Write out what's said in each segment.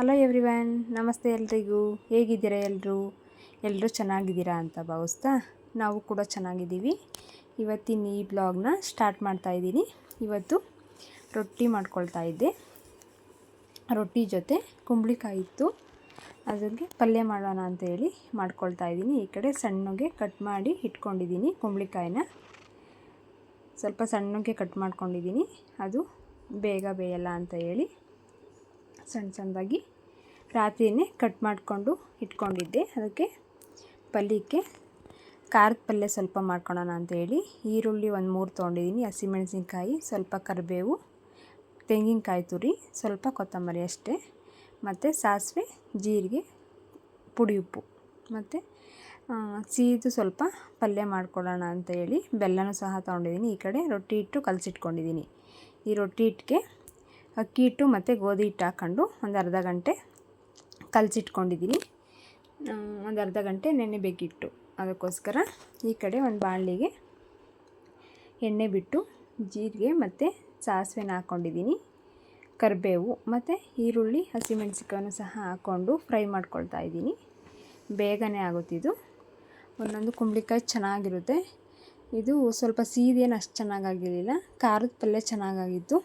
Hello everyone ನಮಸ್ತೆ ಎಲ್ರಿಗೂ. ಹೇಗಿದ್ದೀರಾ ಎಲ್ಲರೂ ಎಲ್ಲರೂ ಚೆನ್ನಾಗಿದ್ದೀರಾ ಅಂತ ಭಾವಿಸ್ತಾ ನಾವು ಕೂಡ ಚೆನ್ನಾಗಿದ್ದೀವಿ. ಇವತ್ತಿನ ಈ ಬ್ಲಾಗ್ನ ಸ್ಟಾರ್ಟ್ ಮಾಡ್ತಾ ಇದ್ದೀನಿ. ಇವತ್ತು ರೊಟ್ಟಿ ಮಾಡ್ಕೊಳ್ತಾ ಇದ್ದೆ. ರೊಟ್ಟಿ ಜೊತೆ ಕುಂಬಳಿಕಾಯಿ ಇತ್ತು. ಅದಕ್ಕೆ ಪಲ್ಯ ಮಾಡೋಣ ಅಂತ ಹೇಳಿ ಮಾಡ್ಕೊಳ್ತಾ ಇದ್ದೀನಿ. ಈ ಕಡೆ ಸಣ್ಣಗೆ ಕಟ್ ಮಾಡಿ ಇಟ್ಕೊಂಡಿದ್ದೀನಿ ಕುಂಬಳಿಕಾಯಿನ. ಸ್ವಲ್ಪ ಸಣ್ಣಗೆ ಕಟ್ ಮಾಡ್ಕೊಂಡಿದ್ದೀನಿ. ಅದು ಬೇಗ ಬೇಯಲ್ಲ ಅಂತ ಹೇಳಿ ಸಣ್ಣ ಸಣ್ಣದಾಗಿ ರಾತ್ರಿಯೇ ಕಟ್ ಮಾಡಿಕೊಂಡು ಇಟ್ಕೊಂಡಿದ್ದೆ. ಅದಕ್ಕೆ ಪಲ್ಯಕ್ಕೆ ಖಾರದ ಪಲ್ಯ ಸ್ವಲ್ಪ ಮಾಡ್ಕೊಳ್ಳೋಣ ಅಂತ ಹೇಳಿ ಈರುಳ್ಳಿ ಒಂದು ಮೂರು ತೊಗೊಂಡಿದ್ದೀನಿ. ಹಸಿಮೆಣಸಿನ್ಕಾಯಿ, ಸ್ವಲ್ಪ ಕರಿಬೇವು, ತೆಂಗಿನಕಾಯಿ ತುರಿ, ಸ್ವಲ್ಪ ಕೊತ್ತಂಬರಿ ಅಷ್ಟೇ. ಮತ್ತು ಸಾಸಿವೆ, ಜೀರಿಗೆ, ಪುಡಿ ಉಪ್ಪು. ಮತ್ತು ಸೀದು ಸ್ವಲ್ಪ ಪಲ್ಯ ಮಾಡ್ಕೊಳ್ಳೋಣ ಅಂತ ಹೇಳಿ ಬೆಲ್ಲನೂ ಸಹ ತೊಗೊಂಡಿದ್ದೀನಿ. ಈ ಕಡೆ ರೊಟ್ಟಿ ಹಿಟ್ಟು ಕಲಸಿಟ್ಕೊಂಡಿದ್ದೀನಿ. ಈ ರೊಟ್ಟಿ ಹಿಟ್ಟಿಗೆ ಅಕ್ಕಿ ಹಿಟ್ಟು ಮತ್ತು ಗೋಧಿ ಹಿಟ್ಟು ಹಾಕ್ಕೊಂಡು ಒಂದು ಅರ್ಧ ಗಂಟೆ ಕಲಸಿಟ್ಕೊಂಡಿದ್ದೀನಿ. ಒಂದು ಅರ್ಧ ಗಂಟೆ ನೆನೆಬೇಕಿಟ್ಟು ಅದಕ್ಕೋಸ್ಕರ ಈ ಕಡೆ ಒಂದು ಬಾಣಲಿಗೆ ಎಣ್ಣೆ ಬಿಟ್ಟು ಜೀರಿಗೆ ಮತ್ತು ಸಾಸಿವೆನ ಹಾಕ್ಕೊಂಡಿದ್ದೀನಿ. ಕರಿಬೇವು ಮತ್ತು ಈರುಳ್ಳಿ ಹಸಿಮೆಣಸಿಕಾಯನ್ನು ಸಹ ಹಾಕ್ಕೊಂಡು ಫ್ರೈ ಮಾಡ್ಕೊಳ್ತಾ ಇದ್ದೀನಿ. ಬೇಗನೆ ಆಗುತ್ತಿದ್ದು ಒಂದೊಂದು ಕುಂಬಳಿಕಾಯಿ ಚೆನ್ನಾಗಿರುತ್ತೆ. ಇದು ಸ್ವಲ್ಪ ಸೀದೇನು ಅಷ್ಟು ಚೆನ್ನಾಗಾಗಿರಲಿಲ್ಲ. ಖಾರದ ಪಲ್ಯ ಚೆನ್ನಾಗಾಗಿತ್ತು.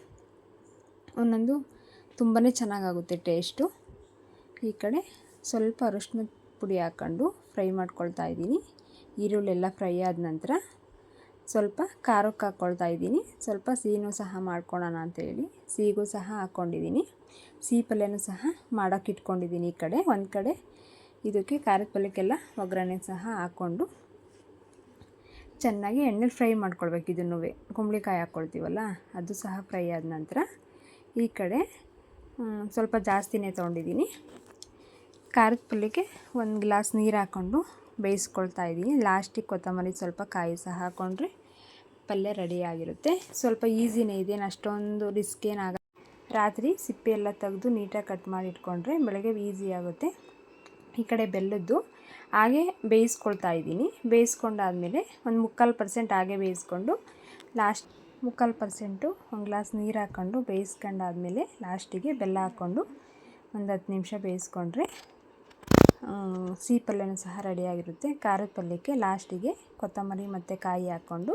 ಒಂದೊಂದು ತುಂಬಾ ಚೆನ್ನಾಗಾಗುತ್ತೆ ಟೇಸ್ಟು. ಈ ಕಡೆ ಸ್ವಲ್ಪ ಅರಶಿನ ಪುಡಿ ಹಾಕ್ಕೊಂಡು ಫ್ರೈ ಮಾಡ್ಕೊಳ್ತಾ ಇದ್ದೀನಿ. ಈರುಳ್ಳಿ ಎಲ್ಲ ಫ್ರೈ ಆದ ನಂತರ ಸ್ವಲ್ಪ ಖಾರಕ್ಕೆ ಹಾಕ್ಕೊಳ್ತಾ ಇದ್ದೀನಿ. ಸ್ವಲ್ಪ ಸಿಹಿನೂ ಸಹ ಮಾಡ್ಕೊಳ್ಳೋಣ ಅಂತೇಳಿ ಸಿಹಿಗೂ ಸಹ ಹಾಕ್ಕೊಂಡಿದ್ದೀನಿ. ಸಿಹಿ ಪಲ್ಯನೂ ಸಹ ಮಾಡೋಕೆ ಇಟ್ಕೊಂಡಿದ್ದೀನಿ ಈ ಕಡೆ. ಒಂದು ಕಡೆ ಇದಕ್ಕೆ ಖಾರದ ಪಲ್ಯಕ್ಕೆಲ್ಲ ಒಗ್ಗರಣೆ ಸಹ ಹಾಕ್ಕೊಂಡು ಚೆನ್ನಾಗಿ ಎಣ್ಣೆಲಿ ಫ್ರೈ ಮಾಡ್ಕೊಳ್ಬೇಕು ಇದನ್ನು ಕುಂಬಳಿಕಾಯಿ ಹಾಕ್ಕೊಳ್ತೀವಲ್ಲ ಅದು ಸಹ ಫ್ರೈ ಆದ ನಂತರ ಈ ಕಡೆ ಸ್ವಲ್ಪ ಜಾಸ್ತಿನೇ ತೊಗೊಂಡಿದ್ದೀನಿ. ಖಾರದ ಪುಲ್ಲಿಗೆ ಒಂದು ಗ್ಲಾಸ್ ನೀರು ಹಾಕ್ಕೊಂಡು ಬೇಯಿಸ್ಕೊಳ್ತಾ ಇದ್ದೀನಿ ಲಾಸ್ಟಿಗೆ ಕೊತ್ತಂಬರಿ ಸ್ವಲ್ಪ ಕಾಯಿ ಸಹ ಹಾಕ್ಕೊಂಡ್ರೆ ಪಲ್ಯ ರೆಡಿಯಾಗಿರುತ್ತೆ ಸ್ವಲ್ಪ ಈಸಿನೇ ಇದೆ ಅಷ್ಟೊಂದು ರಿಸ್ಕ್ ಏನಾಗ ರಾತ್ರಿ ಸಿಪ್ಪೆ ಎಲ್ಲ ತೆಗೆದು ನೀಟಾಗಿ ಕಟ್ ಮಾಡಿ ಇಟ್ಕೊಂಡ್ರೆ ಬೆಳಗ್ಗೆ ಈಸಿ ಆಗುತ್ತೆ. ಈ ಕಡೆ ಬೆಲ್ಲದ್ದು ಹಾಗೆ ಬೇಯಿಸ್ಕೊಳ್ತಾ ಇದ್ದೀನಿ ಬೇಯಿಸ್ಕೊಂಡಾದಮೇಲೆ ಒಂದು ಮುಕ್ಕಾಲು ಪರ್ಸೆಂಟ್ ಹಾಗೆ ಬೇಯಿಸ್ಕೊಂಡು ಲಾಸ್ಟ್ ಮುಕ್ಕಾಲು ಪರ್ಸೆಂಟು ಒಂದು ಗ್ಲಾಸ್ ನೀರು ಹಾಕ್ಕೊಂಡು ಬೇಯಿಸ್ಕೊಂಡಾದ್ಮೇಲೆ ಲಾಸ್ಟಿಗೆ ಬೆಲ್ಲ ಹಾಕ್ಕೊಂಡು ಒಂದು ಹತ್ತು ನಿಮಿಷ ಬೇಯಿಸ್ಕೊಂಡ್ರೆ ಸಿಹಿ ಪಲ್ಯನೂ ಸಹ ರೆಡಿಯಾಗಿರುತ್ತೆ ಖಾರದ ಪಲ್ಯಕ್ಕೆ ಲಾಸ್ಟಿಗೆ ಕೊತ್ತಂಬರಿ ಮತ್ತು ಕಾಯಿ ಹಾಕ್ಕೊಂಡು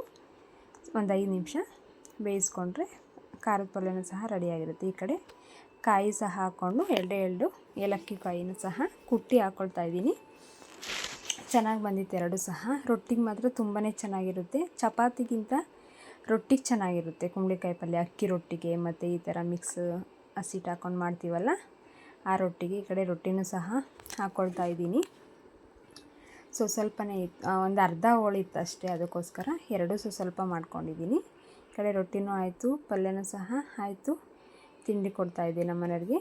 ಒಂದು ಐದು ನಿಮಿಷ ಬೇಯಿಸ್ಕೊಂಡ್ರೆ ಖಾರದ ಪಲ್ಯನೂ ಸಹ ರೆಡಿಯಾಗಿರುತ್ತೆ ಈ ಕಡೆ ಕಾಯಿ ಸಹ ಹಾಕ್ಕೊಂಡು ಎರಡು ಎರಡು ಏಲಕ್ಕಿ ಕಾಯಿನೂ ಸಹ ಕುಟ್ಟಿ ಹಾಕ್ಕೊಳ್ತಾ ಇದ್ದೀನಿ. ಚೆನ್ನಾಗಿ ಬಂದಿತ್ತು. ಎರಡು ಸಹ. ರೊಟ್ಟಿಗೆ ಮಾತ್ರ ತುಂಬಾ ಚೆನ್ನಾಗಿರುತ್ತೆ. ಚಪಾತಿಗಿಂತ ರೊಟ್ಟಿಗೆ ಚೆನ್ನಾಗಿರುತ್ತೆ. ಕುಂಬಳಕಾಯಿ ಪಲ್ಯ, ಅಕ್ಕಿ ರೊಟ್ಟಿಗೆ ಮತ್ತು ಈ ಥರ ಮಿಕ್ಸ್ ಹಸಿಟ್ಟು ಹಾಕ್ಕೊಂಡು ಮಾಡ್ತೀವಲ್ಲ, ಆ ರೊಟ್ಟಿಗೆ ಈ ಕಡೆ ರೊಟ್ಟಿನೂ ಸಹ ಹಾಕ್ಕೊಳ್ತಾ ಇದ್ದೀನಿ. ಸೊ ಸ್ವಲ್ಪನೇ ಒಂದು ಅರ್ಧ ಹೋಳಿತ್ತು ಅಷ್ಟೇ, ಅದಕ್ಕೋಸ್ಕರ ಎರಡೂ ಸೊ ಸ್ವಲ್ಪ ಮಾಡ್ಕೊಂಡಿದ್ದೀನಿ. ಈ ಕಡೆ ರೊಟ್ಟಿನೂ ಆಯಿತು, ಪಲ್ಯನೂ ಸಹ ಆಯಿತು, ತಿಂಡಿ ಕೊಡ್ತಾಯಿದ್ದೆ ನಮ್ಮ ಮನೆಯವ್ರಿಗೆ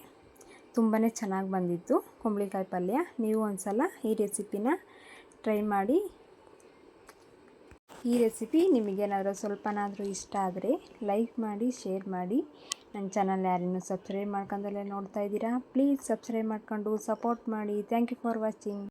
ತುಂಬಾ ಚೆನ್ನಾಗಿ ಬಂದಿತ್ತು ಕುಂಬಳಕಾಯಿ ಪಲ್ಯ. ನೀವು ಒಂದು ಸಲ ಈ ರೆಸಿಪಿನ ಟ್ರೈ ಮಾಡಿ ಈ ರೆಸಿಪಿ ನಿಮಗೇನಾದರೂ ಸ್ವಲ್ಪನಾದರೂ ಇಷ್ಟ ಆದರೆ ಲೈಕ್ ಮಾಡಿ ಶೇರ್ ಮಾಡಿ. ನನ್ನ ಚಾನಲ್ ಯಾರಿನ್ನೂ ಸಬ್ಸ್ಕ್ರೈಬ್ ಮಾಡ್ಕೊಂಡಲ್ಲೇ ನೋಡ್ತಾ ಇದ್ದೀರಾ? ಪ್ಲೀಸ್ ಸಬ್ಸ್ಕ್ರೈಬ್ ಮಾಡ್ಕೊಂಡು ಸಪೋರ್ಟ್ ಮಾಡಿ. Thank you for watching